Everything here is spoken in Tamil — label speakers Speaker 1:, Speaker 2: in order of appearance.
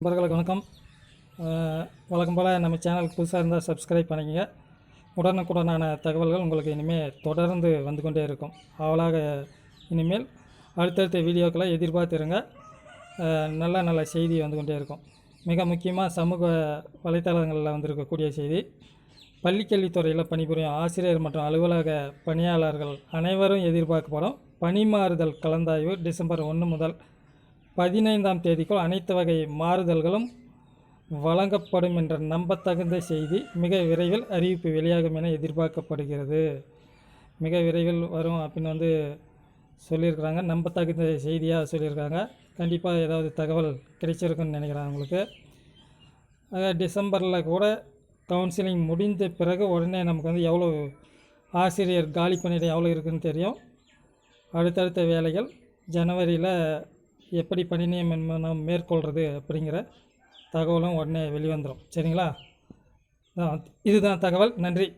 Speaker 1: நண்பர்களுக்கு வணக்கம். வழக்கம் போல் நம்ம சேனலுக்கு புதுசாக இருந்தால் சப்ஸ்கிரைப் பண்ணிக்கங்க. உடனுக்குடனான தகவல்கள் உங்களுக்கு இனிமேல் தொடர்ந்து வந்து கொண்டே இருக்கும். அவளாக இனிமேல் அடுத்தடுத்த வீடியோக்களை எதிர்பார்த்துருங்க. நல்ல நல்ல செய்தி வந்து கொண்டே இருக்கும். மிக முக்கியமாக சமூக வலைத்தளங்களில் வந்திருக்கக்கூடிய செய்தி. பள்ளிக்கல்வித்துறையில் பணிபுரியும் ஆசிரியர் மற்றும் அலுவலக பணியாளர்கள் அனைவரும் எதிர்பார்க்கப்படும் பணிமாறுதல் கலந்தாய்வு டிசம்பர் ஒன்று முதல் பதினைந்தாம் தேதிக்குள் அனைத்து வகை மாறுதல்களும் வழங்கப்படும் என்ற நம்பத்தகுந்த செய்தி மிக விரைவில் அறிவிப்பு வெளியாகும் என எதிர்பார்க்கப்படுகிறது. மிக விரைவில் வரும் அப்படின்னு வந்து சொல்லியிருக்கிறாங்க. நம்பத்தகுந்த செய்தியாக சொல்லியிருக்காங்க. கண்டிப்பாக ஏதாவது தகவல் கிடைச்சிருக்குன்னு நினைக்கிறேன் அவங்களுக்கு டிசம்பரில் கூட கவுன்சிலிங் முடிந்த பிறகு உடனே நமக்கு வந்து எவ்வளோ ஆசிரியர் காலி பணியிடம் எவ்வளோ இருக்குதுன்னு தெரியும். அடுத்தடுத்த வேலைகள் ஜனவரியில் எப்படி பணி நியமனம் மேற்கொள்கிறது அப்படிங்கிற தகவலும் உடனே வெளிவந்துடும் சரிங்களா? இதுதான் தகவல். நன்றி.